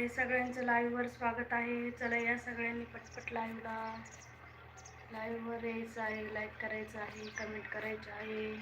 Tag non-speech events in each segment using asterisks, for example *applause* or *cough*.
आहे. सगळ्यांचं लाईव्हवर स्वागत आहे. चला या सगळ्यांनी पटपट लाईव्हला लाईव्हवर यायचं आहे. लाईक करायचं आहे. कमेंट करायचं आहे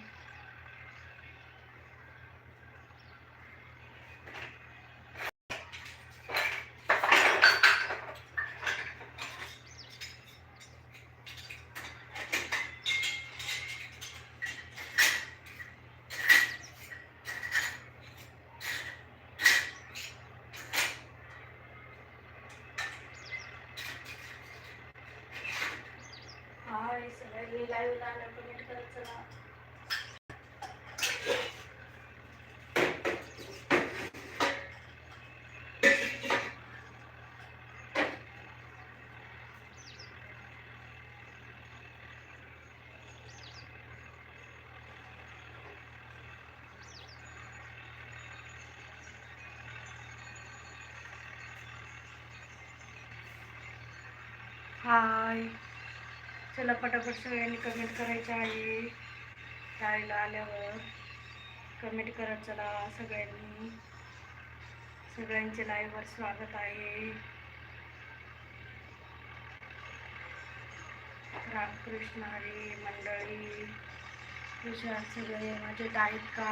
हाय सगळ्यांनी लाईव्हला आलं कमेंट करत चला हाय. चला पटापट सगळ्यांनी कमेंट करायचं आहे. शाळेला आल्यावर कमेंट करत चला सगळ्यांनी. सगळ्यांचे लाईव्हवर स्वागत आहे. रामकृष्ण हरी मंडळी तुझ्या सगळे माझे आहेत का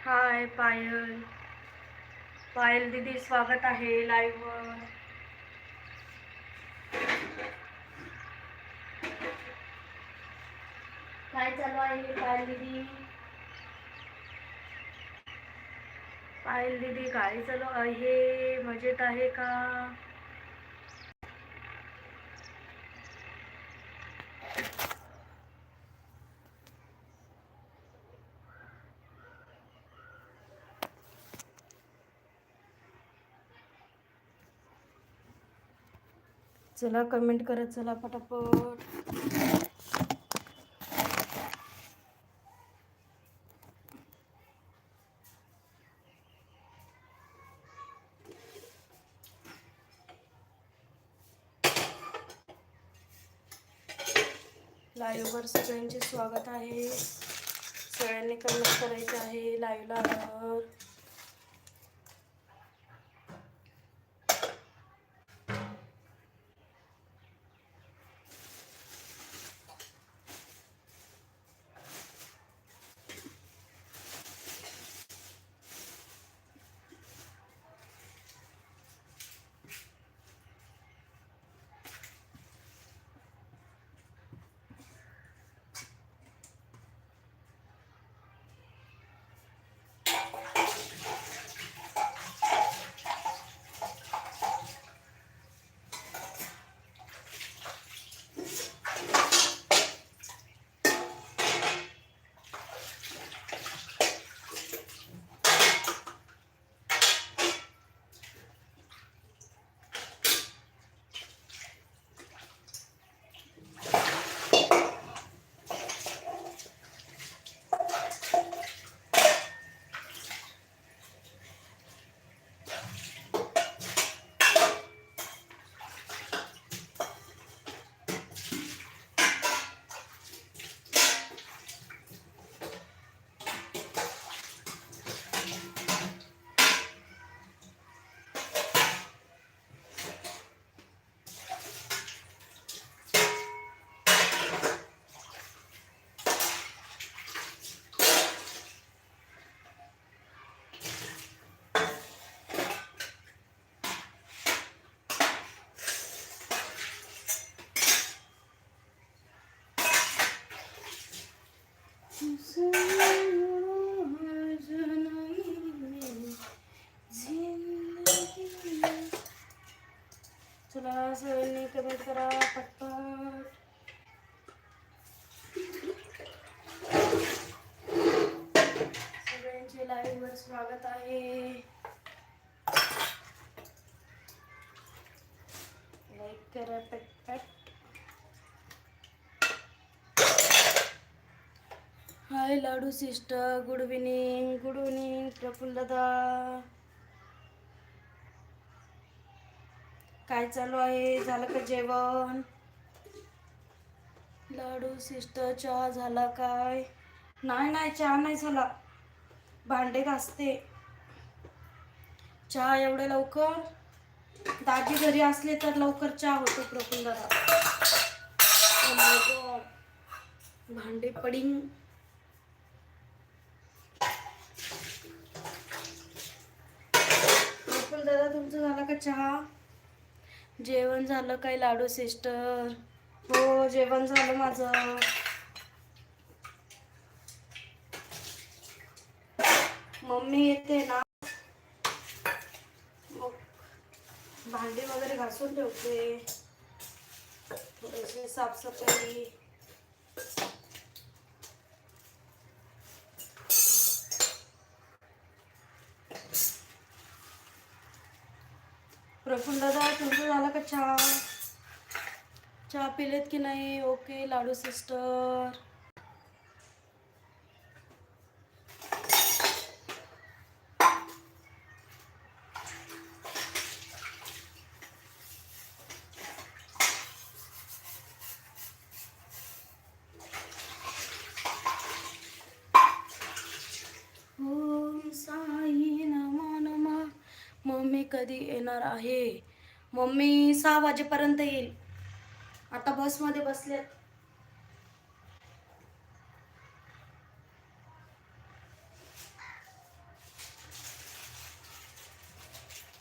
हाय पायल. पायल दीदी स्वागत आहे लाईव्हवर काय चालू आहे पायल दीदी? पायल दीदी काय चालू आहे? मजेत आहे का? चला कमेंट करत चला पटापट. लाईव्हवर सगळ्यांचे स्वागत आहे. सगळ्यांनी कमेंट करायचं आहे. लाईव्हला आल्यावर hi Ladoo sister good evening good evening Praful दादा. काय चालू आहे? झालं का जेवण? लाडू सिस्टर चहा झाला काय? नाही नाही चहा नाही झाला. भांडे घासते. चहा एवढ्या लवकर? दादी घरी असले तर लवकर चहा होतो प्रफुल्ल दादा. Oh भांडे पडिंग. प्रफुल्ल दादा तुमचं झालं का चहा? जेवण झालं काय लाडू सिस्टर? हो जेवण झालं माझं. मम्मी येते ना. मग भांडी वगैरे घासून ठेवते. थोडेसे साफसफाई. प्रफुल्ल दादा तुमचं झालं का चहा? चहा पिलेत की नाही? Okay Ladoo sister. कधी येणार आहे? मम्मी सहा वाजेपर्यंत येईल. आता बसमध्ये बसले.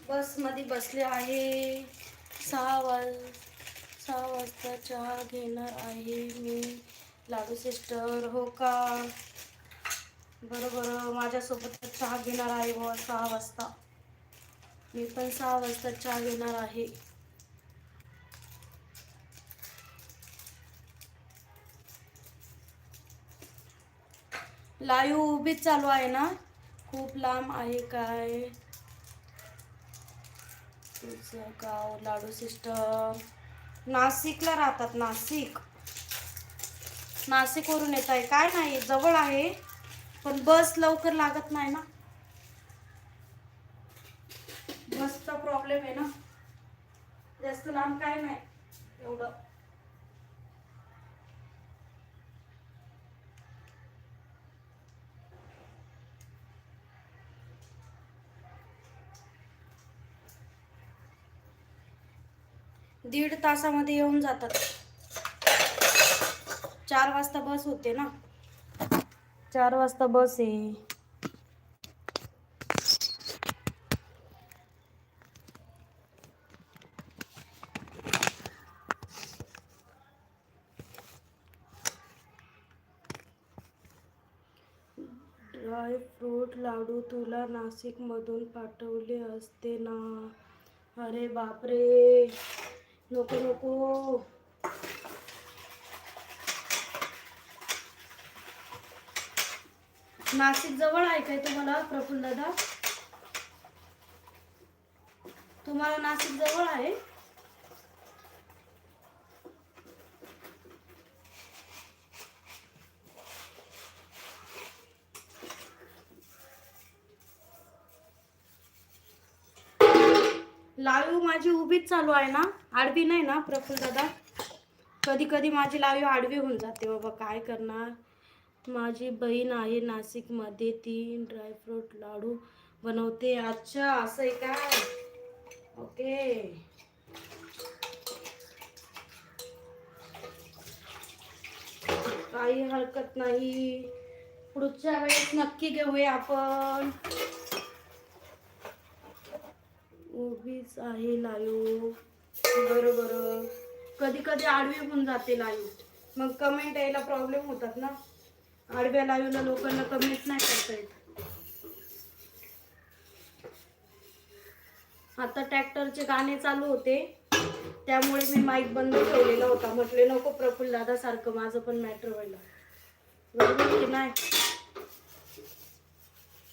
बसमध्ये बसले आहे. सहा वाज सहा वाजता चहा घेणार आहे मी. लाडू सिस्टर हो का? बरोबर माझ्यासोबत चहा घेणार आहे सहा वाजता. मी पण सहा वाजता चहा घेणार आहे. लाईव्ह उभीच चालू आहे ना? खूप लांब आहे काय? तुझं गाव लाडू सिस्टम नाशिकला राहतात नाशिक. नाशिकवरून येत आहे काय नाही जवळ आहे. पण बस लवकर लागत नाही ना. मस्त प्रॉब्लेम आहे ना. जास्त लांब काय नाही एवढं. दीड तासामध्ये येऊन जातात. चार वाजता बस होते ना. चार वाजता बस आहे. ड्रायफ्रूट लाडू तुला नाशिकमधून पाठवले असते ना? अरे बापरे! नको नको. नाशिक जवळ आहे काय तुम्हाला प्रफुल्ल दादा तुम्हाला नाशिक जवळ आहे? लाईव्ह माझी उभीच चालू आहे ना. आडवी नाही ना प्रफुल्ल दादा. कधी कधी माझी लाईव्ह आडवी होऊन जाते बाबा काय करणार? माझी बहीण आहे नाशिकमध्ये ती ड्रायफ्रूट लाडू बनवते. अच्छा असं आहे का? ओके. काही हरकत नाही. पुढच्या वेळेस नक्की घेऊया आपण. उभीच आहे लाईव बरं बरं कधी कधी आडवी होऊन जाते लाईव्ह मग कमेंट यायला प्रॉब्लेम होतात ना? आडव्या लाईव्हला लोकांना कमेंट नाही करता येत. आता ट्रॅक्टरचे गाणे चालू होते. त्यामुळे मी माईक बंद ठेवलेला होता. म्हटले नको प्रफुल्ल दादा सारखं माझं पण मॅटर व्हायला. बरोबर की नाही?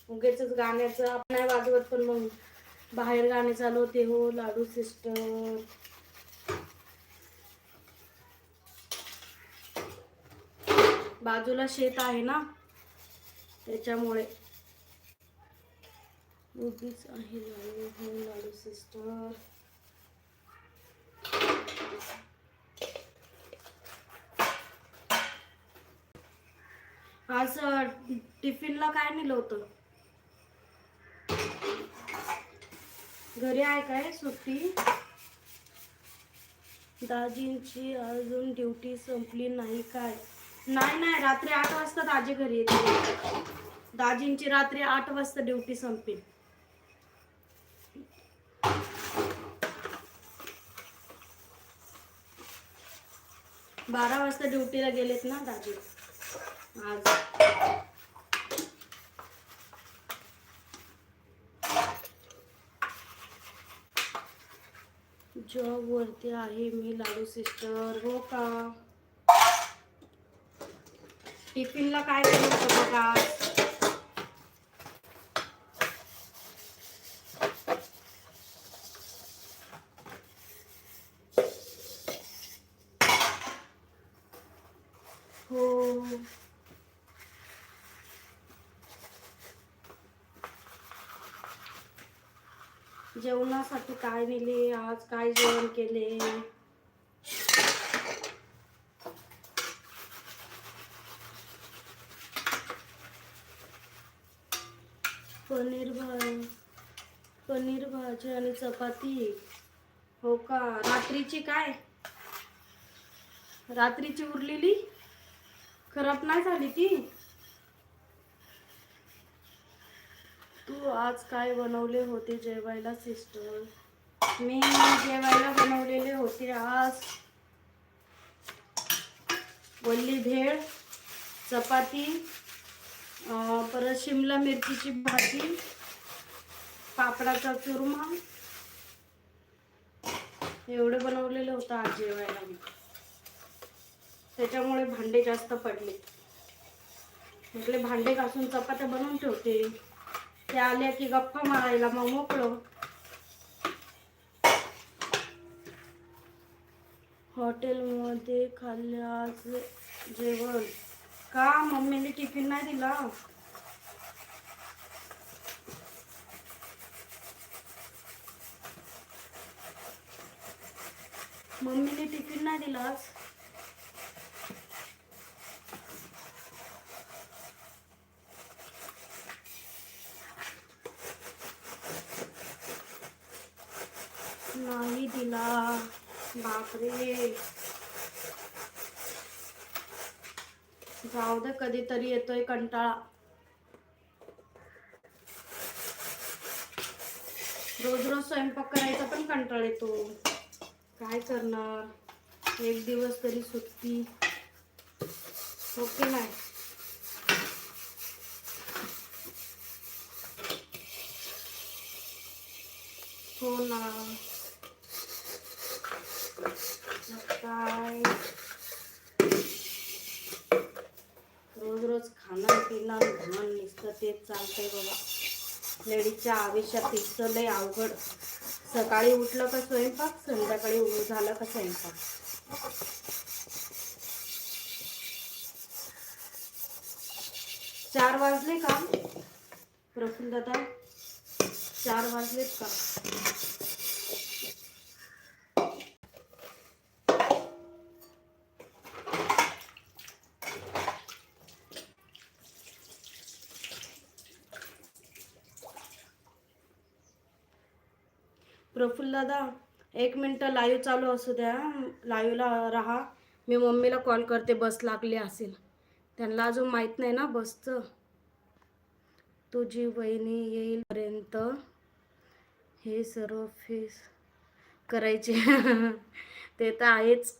उगेच गाण्याचं आपण नाही वाजवत पण मग. बाहेर गाणे चालू होते हो लाडू सिस्टर. बाजूला शेत आहे ना त्याच्यामुळे. उभीच आहे लाडू हो लाडू सिस्टर. आज टिफिनला काय नेलं होतं? घरी आहे काय सुट्टी? दाजींची अजून ड्युटी संपली नाही काय? नाही नाही रात्री आठ वाजता दाजी घरी येते. दाजींची रात्री आठ वाजता ड्युटी संपेल. बारा वाजता ड्युटीला गेलेत ना दाजी? आज. जॉब वरती आहे मी लाडू सिस्टर हो का? टिफिनला काय केलं बघा हो. जेवणासाठी काय नेले आज काय जेवण केले? पनीर भाजी पनीर भाजी आणि चपाती. हो का? रात्रीची काय? रात्रीची उरलेली? खराब नाही झाली ती तू आज काय बनवले होते जेवायला सिस्टर मी जेवायला बनवलेले होते आज. वल्ली भेळ चपाती परत शिमला मिरचीची भाजी पापडाचा चुरमा. एवढं बनवलेलं होतं आज जेवायला मी. त्याच्यामुळे भांडे जास्त पडले. म्हटले भांडे घासून चपात्या बनवून ठेवते. त्या आल्या की गप्पा मारायला मग मोकळं. हॉटेलमध्ये खाल्ले आज जेवण. का? मम्मीने टिफिन नाही दिला? मम्मीने टिफिन नाही दिला आज नाही दिला बापरे. जाऊ दे कधीतरी येतोय कंटाळा. रोज रोज स्वयंपाक करायचा पण कंटाळा येतो. काय करणार? एक दिवस तरी सुट्टी. हो नाही? हो ना मग काय रोज रोज खाणं पिणं धान नुसतं तेच चालतंय बाबा. लेडीजच्या आयुष्यात इतकं लय अवघड. सकाळी उठलं का स्वयंपाक संध्याकाळी उ- झालं का स्वयंपाक? चार वाजले का? प्रफुल्ल दादा चार वाजलेत का? प्रफुल्ल दादा एक मिनटं लाईव्ह चालू असू द्या. लाईव्हला राहा. मी मम्मीला कॉल करते बस लागली असेल. त्यांना अजून माहीत नाही ना बसचं तुझी वहिनी येईलपर्यंत हे सर्व फेस करायचे. *laughs* ते तर आहेच.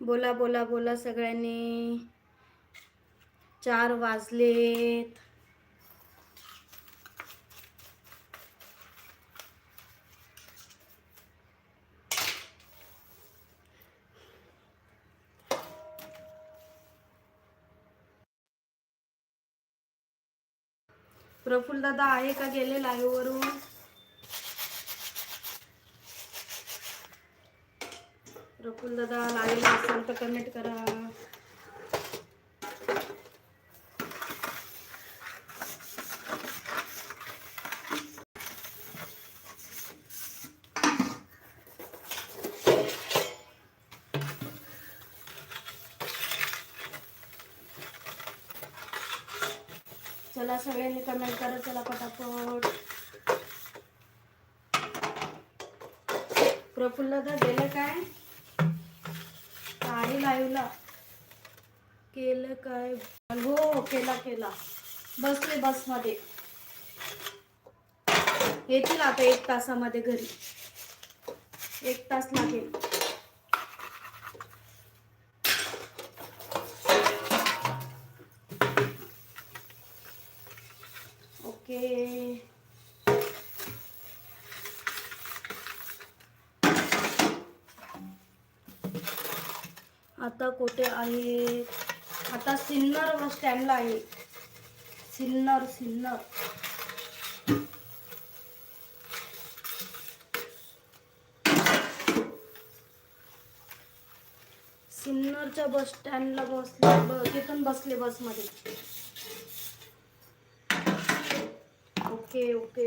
बोला बोला बोला सगळ्यांनी. चार वाजलेत. प्रफुल दादा आहे का गेले लाईव्ह वरून? प्रफुल दादा लाईव्ह असेल तर कमेंट करा चला सगळ्यांनी कमेंट करा चला पटापट. प्रफुल्ल तर गेलं काय? आहे लाईव्हला केलं काय? हो केला केला. बसले बसमध्ये. येतील आता एक तासामध्ये घरी. एक तास लागेल. आणि आहे. आता सिन्नर बस स्टँडला आहे. सिन्नर सिन्नर. सिन्नरच्या बस स्टँडला बसले तिथून बसले बसमध्ये. Okay okay.